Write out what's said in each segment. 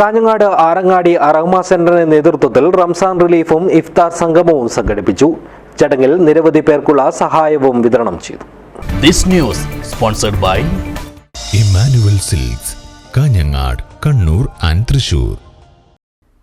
കാഞ്ഞങ്ങാട് ആറങ്ങാടി അറഹ്മ സെന്ററിന്റെ നേതൃത്വത്തിൽ റംസാൻ റിലീഫും ഇഫ്താർ സംഗമവും സംഘടിപ്പിച്ചു. ചടങ്ങിൽ നിരവധി പേർക്കുള്ള സഹായവും വിതരണം ചെയ്തു. This news sponsored by Emmanuel silks Kanhangad Kannur and Thrissur.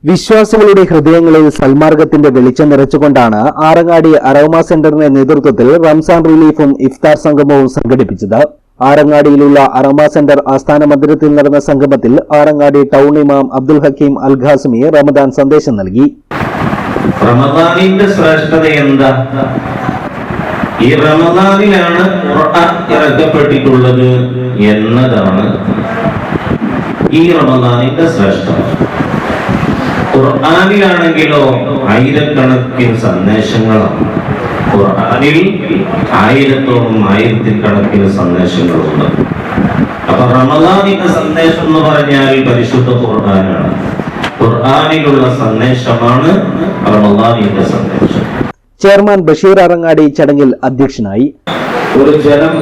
വിശ്വാസികളുടെ ഹൃദയങ്ങളിൽ സൽമാർഗത്തിന്റെ വെളിച്ചം നിറച്ചുകൊണ്ടാണ് ആറങ്ങാടി അറോമ സെന്ററിന്റെ നേതൃത്വത്തിൽ റംസാൻ റിലീഫും ഇഫ്താർ സംഗമവും സംഘടിപ്പിച്ചത്. ആറങ്ങാടിയിലുള്ള അറമ സെന്റർ ആസ്ഥാന മന്ദിരത്തിൽ നടന്ന സംഗമത്തിൽ ആറങ്ങാടി ടൗൺ ഇമാം അബ്ദുൽ ഹക്കീം അൽ ഖാസിമി റമദാൻ സന്ദേശം നൽകി. റമദാനിന്റെ ശ്രേഷ്ഠത എന്താ? ഈ റമദാനിലാണ് ഇറക്കപ്പെട്ടിട്ടുള്ളത് എന്നതാണ് ഈ റമദാനിന്റെ ശ്രേഷ്ഠത. ഖുർആാനിലാണെങ്കിലോ ആയിരക്കണക്കിന് സന്ദേശങ്ങളാണ്. ഖുർആനിൽ ആയിരത്തോളം ആയിരത്തിക്കണക്കിന് സന്ദേശങ്ങളുണ്ട്. അപ്പൊ റമദാനിന്റെ സന്ദേശം എന്ന് പറഞ്ഞാൽ പരിശുദ്ധ ഖുർആനാണ്. ഖുർആനിലുള്ള സന്ദേശമാണ് റമദാനിന്റെ സന്ദേശം. ചെയർമാൻ ബഷീർ അറങ്ങാടി ചടങ്ങിൽ അധ്യക്ഷനായി. ഒരു ജനം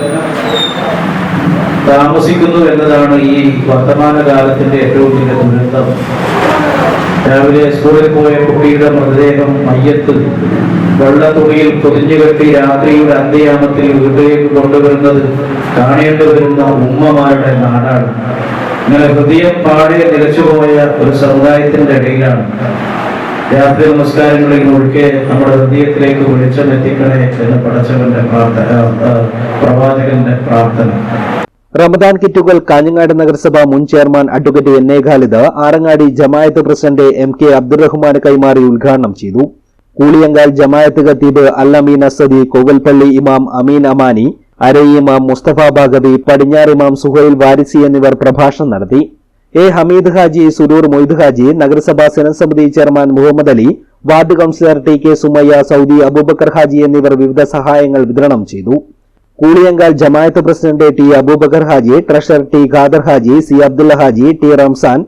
താമസിക്കുന്നു എന്നതാണ് ഈ വർത്തമാന കാലത്തിന്റെ ഏറ്റവും വലിയ ദുരന്തം. രാവിലെ സ്കൂളിൽ പോയ കുട്ടിയുടെ മൃതദേഹം മയ്യത്ത്. വെള്ളത്തുണിയിൽ പൊതിഞ്ഞു കെട്ടി രാത്രിയുടെ അന്ത്യയാമത്തിൽ വീട്ടിലേക്ക് കൊണ്ടുവരുന്നത് കാണേണ്ടി വരുന്ന ഉമ്മമാരുടെ നാടാണ്. ഇങ്ങനെ ഹൃദയം പാടെ നിലച്ചുപോയ ഒരു സമുദായത്തിന്റെ ഇടയിലാണ്. രാത്രി നമസ്കാരങ്ങളിൽ ഒഴുക്കെ നമ്മുടെ ഹൃദയത്തിലേക്ക് വെളിച്ചം എത്തിക്കണേ എന്ന് പടച്ചവന്റെ പ്രാർത്ഥന പ്രവാചകന്റെ പ്രാർത്ഥന. റമദാൻ കിറ്റുകൾ കാഞ്ഞങ്ങാട് നഗരസഭ മുൻ chairman advocate N A Khalid Arangadi Jamaat president M K Abdurahman കൈമാറി ഉദ്ഘാടനം ചെയ്തു. കൂളിയങ്കാൽ ജമായത്ത് ഖത്തീബ് അൽ അമീൻ അസദി കോവൽപ്പള്ളി ഇമാം അമീൻ അമാനി അരയി ഇമാം മുസ്തഫ ബാഗവി പടിഞ്ഞാറ് ഇമാം സുഹൈൽ വാരിസി എന്നിവർ പ്രഭാഷണം നടത്തി. എ ഹമീദ് ഹാജി സുരൂർ മൊയ്ദ് ഹാജി നഗരസഭാ സമിതി chairman Muhammad Ali ward councillor T K Sumayya Saudi Aboobacker Haji എന്നിവർ വിവിധ സഹായങ്ങൾ വിതരണം ചെയ്തു. Kooliyankal Jamaat president T Aboobacker Haji treasurer T Khader Haji C Abdulla Haji T Ramzan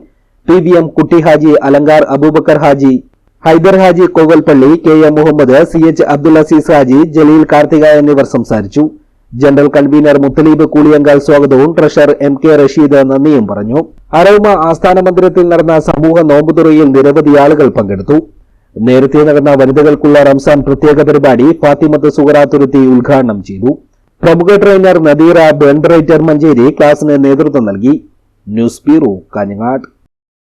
P V M Kutty Haji Alankar Aboobacker Haji Haider Haji Kovalpalli K M Muhammad C H Abdul Aziz Haji Jaleel Karthika എന്നിവർ സംസാരിച്ചു. General convener Muthaleeb Kooliyankal സ്വാഗതവും treasurer M K Rasheed നന്ദിയും പറഞ്ഞു. Aroma ആസ്ഥാന മന്ദിരത്തിൽ നടന്ന സമൂഹ നോമ്പുതുറയിൽ നിരവധി ആളുകൾ പങ്കെടുത്തു. നേരത്തെ നടന്ന വനിതകൾക്കുള്ള റംസാൻ പ്രത്യേക പരിപാടി ഫാത്തിമത്ത് സുഹറാത്തുരുത്തി ഉദ്ഘാടനം ചെയ്തു. പ്രമുഖ ട്രെയിനർ നദീറ ബെൻഡറേറ്റർ മഞ്ചേരി ക്ലാസിന് നേതൃത്വം നൽകി. News bureau Kanhangad.